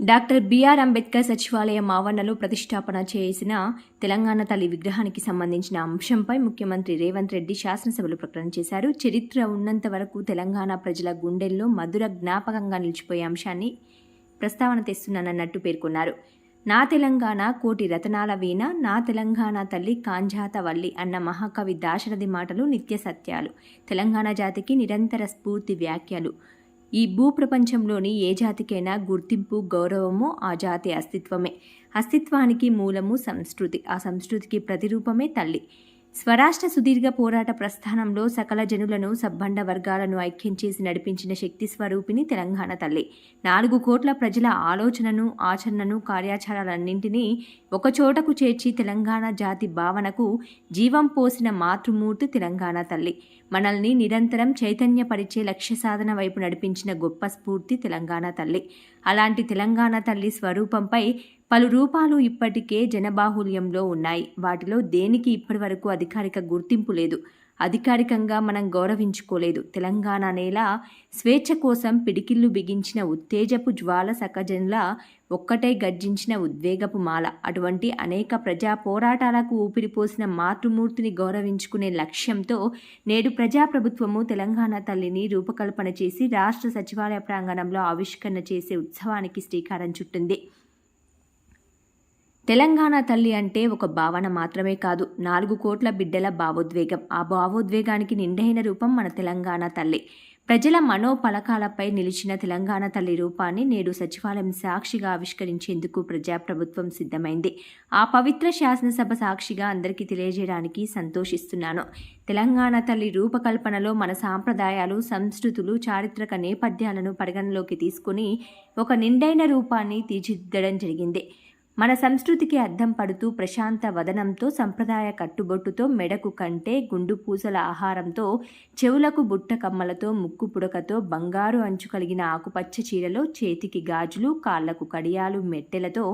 Doctor BR Ambedkar సచివాలయం ఆవరణలో ప్రతిష్టాపన చేసిన తెలంగాణ తల్లి విగ్రహానికి సంబంధించిన అంశంపై ముఖ్యమంత్రి రేవంత్ రెడ్డి శాసనసభలో ప్రకటన చేశారు. చరిత్ర ఉన్నంత వరకు తెలంగాణ ప్రజల గుండెల్లో మధుర జ్ఞాపకంగా నిలిచిపోయే అంశాన్ని ప్రస్తావన తెస్తున్నానన్నట్టు పేర్కొన్నారు. నా తెలంగాణ కోటి రతనాల వీణ నా తెలంగాణ తల్లి కాంజాత వల్లి అన్న మహాకవి దాశరథి మాటలు నిత్య సత్యాలు. తెలంగాణ జాతికి నిరంతర స్ఫూర్తి వ్యాఖ్యలు. ఈ భూప్రపంచంలోని ఏ జాతికైనా గుర్తింపు గౌరవము ఆ జాతి అస్తిత్వమే. అస్తిత్వానికి మూలము సంస్కృతి. ఆ సంస్కృతికి ప్రతిరూపమే తల్లి. స్వరాష్ట్ర సుదీర్ఘ పోరాట ప్రస్థానంలో సకల జనులను సబ్బండ వర్గాలను ఐక్యం చేసి నడిపించిన శక్తి స్వరూపిణి తెలంగాణ తల్లి. నాలుగు కోట్ల ప్రజల ఆలోచనను ఆచరణను కార్యాచరణలన్నింటినీ ఒకచోటకు చేర్చి తెలంగాణ జాతి భావనకు జీవం పోసిన మాతృమూర్తి తెలంగాణ తల్లి. మనల్ని నిరంతరం చైతన్యపరిచే లక్ష్య సాధన వైపు నడిపించిన గొప్ప స్ఫూర్తి తెలంగాణ తల్లి. అలాంటి తెలంగాణ తల్లి స్వరూపంపై పలు రూపాలు ఇప్పటికే జనబాహుల్యంలో ఉన్నాయి. వాటిలో దేనికి ఇప్పటివరకు అధికారిక గుర్తింపు లేదు. అధికారికంగా మనం గౌరవించుకోలేదు. తెలంగాణ నేల స్వేచ్ఛ కోసం పిడికిళ్ళు బిగించిన ఉత్తేజపు జ్వాల సకజనుల ఒక్కటే గర్జించిన ఉద్వేగపు మాల. అటువంటి అనేక ప్రజా పోరాటాలకు ఊపిరిపోసిన మాతృమూర్తిని గౌరవించుకునే లక్ష్యంతో నేడు ప్రజాప్రభుత్వము తెలంగాణ తల్లిని రూపకల్పన చేసి రాష్ట్ర సచివాలయ ప్రాంగణంలో ఆవిష్కరణ చేసే ఉత్సవానికి శ్రీకారం చుట్టింది. తెలంగాణ తల్లి అంటే ఒక భావన మాత్రమే కాదు. నాలుగు కోట్ల బిడ్డల భావోద్వేగం. ఆ భావోద్వేగానికి నిండైన రూపం మన తెలంగాణ తల్లి. ప్రజల మనోపలకాలపై నిలిచిన తెలంగాణ తల్లి రూపాన్ని నేడు సచివాలయం సాక్షిగా ఆవిష్కరించేందుకు ప్రజాప్రభుత్వం సిద్ధమైంది. ఆ పవిత్ర శాసనసభ సాక్షిగా అందరికీ తెలియజేయడానికి సంతోషిస్తున్నాను. తెలంగాణ తల్లి రూపకల్పనలో మన సాంప్రదాయాలు సంస్కృతులు చారిత్రక నేపథ్యాలను పరిగణలోకి తీసుకుని ఒక నిండైన రూపాన్ని తీర్చిదిద్దడం జరిగింది. మన సంస్కృతికి అద్దం పడుతూ ప్రశాంత వదనంతో సంప్రదాయ కట్టుబొట్టుతో మెడకు కంటే గుండు పూసల ఆహారంతో చెవులకు బుట్ట కమ్మలతో ముక్కు పుడకతో బంగారు అంచు కలిగిన ఆకుపచ్చ చీరలో చేతికి గాజులు కాళ్ళకు కడియాలు మెట్టెలతో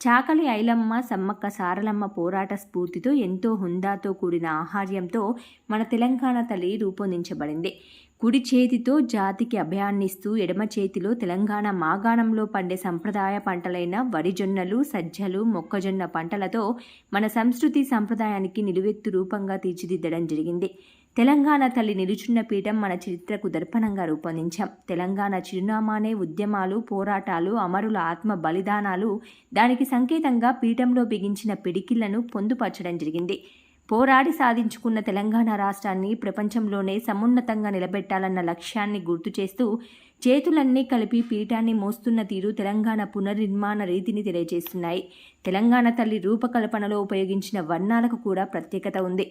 చాకలి ఐలమ్మ సమ్మక్క సారలమ్మ పోరాట స్ఫూర్తితో ఎంతో హుందాతో కూడిన ఆహార్యంతో మన తెలంగాణ తల్లి రూపొందించబడింది. కుడి చేతితో జాతికి అభయాన్నిస్తూ ఎడమ చేతిలో తెలంగాణ మాగాణంలో పండే సంప్రదాయ పంటలైన వరిజొన్నలు సజ్జలు మొక్కజొన్న పంటలతో మన సంస్కృతి సంప్రదాయానికి నిలువెత్తు రూపంగా తీర్చిదిద్దడం జరిగింది. తెలంగాణ తల్లి నిలుచున్న పీఠం మన చరిత్రకు దర్పణంగా రూపొందించాం. తెలంగాణ చిరునామానే ఉద్యమాలు పోరాటాలు అమరుల ఆత్మ బలిదానాలు దానికి సంకేతంగా పీఠంలో బిగించిన పిడికిళ్ళను పొందుపరచడం జరిగింది. పోరాడి సాధించుకున్న తెలంగాణ రాష్ట్రాన్ని ప్రపంచంలోనే సమున్నతంగా నిలబెట్టాలన్న లక్ష్యాన్ని గుర్తు చేస్తూ చేతులన్నీ కలిపి పీఠాన్ని మోస్తున్న తీరు తెలంగాణ పునర్నిర్మాణ రీతిని తెలియజేస్తున్నాయి. తెలంగాణ తల్లి రూపకల్పనలో ఉపయోగించిన వర్ణాలకు కూడా ప్రత్యేకత ఉంది.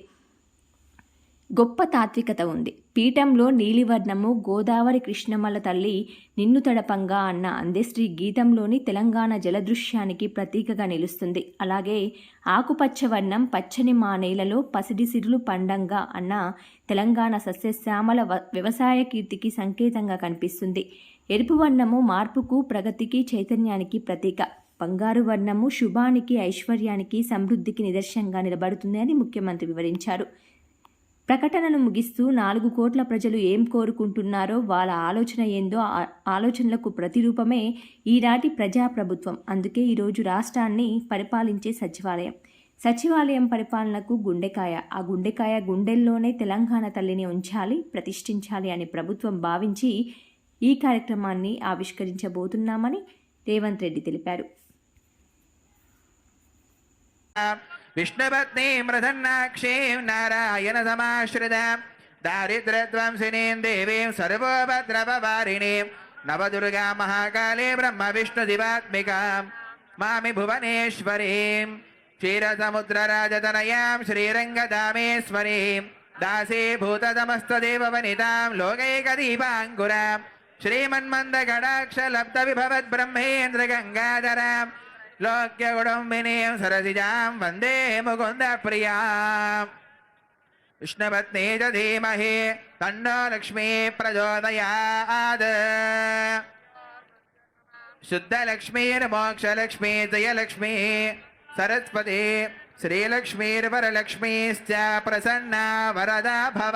గొప్ప తాత్వికత ఉంది. పీఠంలో నీలివర్ణము గోదావరి కృష్ణమల తల్లి నిన్ను తడపంగా అన్న అందెశ్రీ గీతంలోని తెలంగాణ జలదృశ్యానికి ప్రతీకగా నిలుస్తుంది. అలాగే ఆకుపచ్చ వర్ణం పచ్చని మా నేలలో పసిడి సిరులు పండంగా అన్న తెలంగాణ సస్యశ్యామల వ్యవసాయ కీర్తికి సంకేతంగా కనిపిస్తుంది. ఎరుపు వర్ణము మార్పుకు ప్రగతికి చైతన్యానికి ప్రతీక. బంగారు వర్ణము శుభానికి ఐశ్వర్యానికి సమృద్ధికి నిదర్శనంగా నిలబడుతుంది అని ముఖ్యమంత్రి వివరించారు. ప్రకటనను ముగిస్తూ నాలుగు కోట్ల ప్రజలు ఏం కోరుకుంటున్నారో వాళ్ళ ఆలోచన ఏందో ఆలోచనలకు ప్రతిరూపమే ఈనాటి ప్రజాప్రభుత్వం. అందుకే ఈరోజు రాష్ట్రాన్ని పరిపాలించే సచివాలయం. సచివాలయం పరిపాలనకు గుండెకాయ. ఆ గుండెకాయ గుండెల్లోనే తెలంగాణ తల్లిని ఉంచాలి ప్రతిష్ఠించాలి అని ప్రభుత్వం భావించి ఈ కార్యక్రమాన్ని ఆవిష్కరించబోతున్నామని రేవంత్ రెడ్డి తెలిపారు. विष्णुपत्नीं मृधन्नाक्षीं नारायणसमाश्रितां, दारिद्र्यध्वंसिनीं देवीं सर्वोपद्रववारिणीं, नवदुर्गा महाकाली ब्रह्मविष्णुदिवात्मिकां, मामि भुवनेश्वरीं, क्षीरसमुद्रराजतनयां श्रीरङ्गदामेश्वरीं दासीभूततमस्तदेववनितां लोकैकदीपाङ्कुरां श्रीमन्मन्दगडाक्षलब्धविभवद्ब्रह्मेन्द्रगङ्गाधराम् लोक्यकुटुम्बिनीं सरसिजां वंदे मुकुन्दप्रियाम्। विष्णुपत्नी च धीमहि तन्नो लक्ष्मी प्रचोदयात्। शुद्धलक्ष्मीर्मोक्षलक्ष्मी, जयलक्ष्मी, सरस्वती, श्रीलक्ष्मीर्वरलक्ष्मीश्च प्रसन्ना वरदा भव।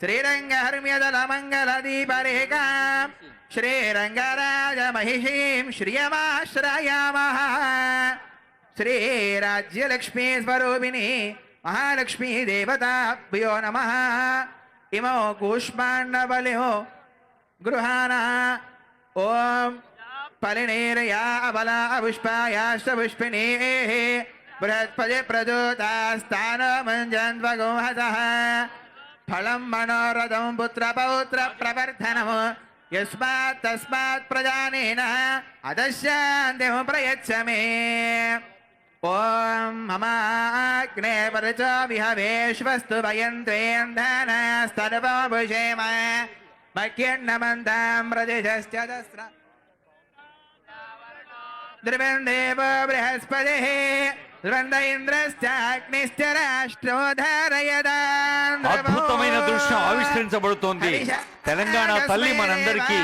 ಶ್ರೀರಂಗ ಹರ್ಮ್ಯದಲ ಮಂಗಲ ದೀಪರೇಗ ಶ್ರೀರಂಗರಾಜ ಮಹಿಷೀಂ ಶ್ರಿಯಮಾಶ್ರಯಾಮ श्रीराज्यलक्ष्मी स्वरूपिणी महालक्ष्मी देवताभ्यो नमः। इमो कूष्माण्डबलिहो गृहाणा। ॐ फलिनीरया अबला अपुष्पायाश्च पुष्पिणीः बृहत्पदे प्रदूतास्तानमञ्जन्त्वगोहतः ఫలం మనోరథం పుత్రపౌత్ర ప్రవర్ధనము. యస్మాత్ తస్మాత్ ప్రజానేన అదశ్యాంతిం ప్రయచ్చమే. ఓం మమాగ్నే పరిచో విహవేశ్వస్తు భయంత్వేంధనస్తర్వభుషేమ మఖ్యన్నమంతాం ప్రతిశశ్చదస్ర ద్రువందేవ బృహస్పతి. అద్భుతమైన దృశ్యం ఆవిష్కరించబడుతోంది. తెలంగాణ తల్లి మనందరికీ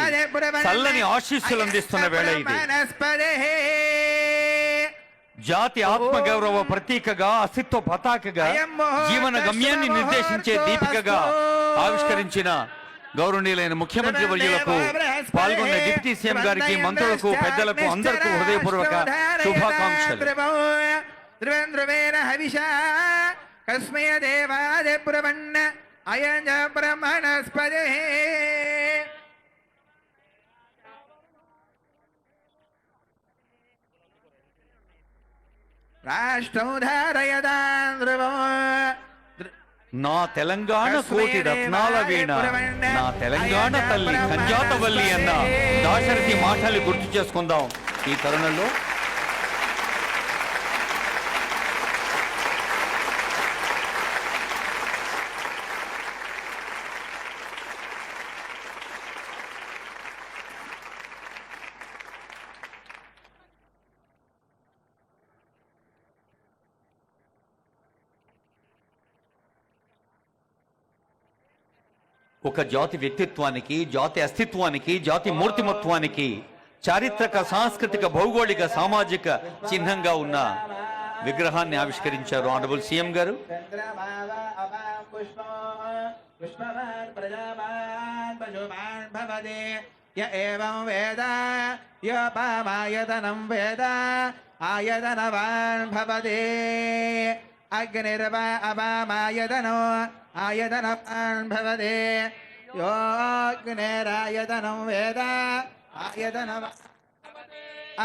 చల్లని ఆశీస్సులు అందిస్తున్న వేళ ఇది. జాతి ఆత్మగౌరవ ప్రతీకగా అస్తిత్వ పతాకగా జీవన గమ్యాన్ని నిర్దేశించే దీపికగా ఆవిష్కరించిన గౌరవనీయులైన ముఖ్యమంత్రి వర్యులకు పాల్గొన్న డిప్యూటీ సీఎం గారికి మంత్రులకు పెద్దలకు అందరికీ హృదయపూర్వక శుభాకాంక్షలు. ధ్రువేంద్రవేణ హవిష కస్మయ దేవాది బ్రహ్మణ అయం బ్రహ్మణస్పదే రాష్ట్రం నా తెలంగాణ కోటి రత్నాల వీణ నా తెలంగాణ తల్లి కంజాతవల్లి అన్న దాశరథి మాటలు గుర్తు చేసుకుందాం. ఈ తరుణంలో ఒక జాతి వ్యక్తిత్వానికి జాతి అస్తిత్వానికి జాతి మూర్తిమత్వానికి చారిత్రక సాంస్కృతిక భౌగోళిక సామాజిక చిహ్నంగా ఉన్న విగ్రహాన్ని ఆవిష్కరించారు ఆనరబుల్ సీఎం గారు. చంద్రమావ భవదే వేద యోపామాయతనం వేద ఆయతనవాన్ భవదే అగ్నిర్వ అపామాయతనో ఆయతనవాన్ భవదే యోగ్నేరాయతనం వేద ఆయతనవ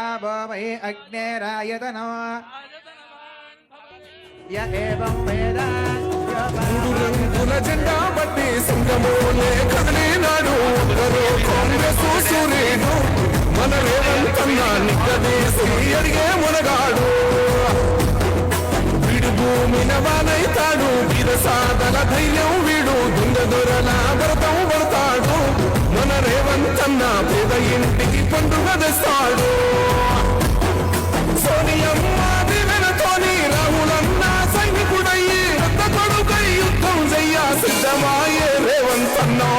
ఆపో వై అగ్నేరాయతనో య వేద జెండా బట్టి సింగమోలే కదిలినాడు అందరూ కాంగ్రెస్ సూర్యుడు మన రేవంతన్నా నిక్కదీసి అడిగే మునగాడు మినవానైతాడు వీర సాధన ధైర్యం వీడు. దుంగ దొరల భరతం పడతాడు. మన రేవంతన్న పేద ఇంటికి పండుగ తెస్తాడు.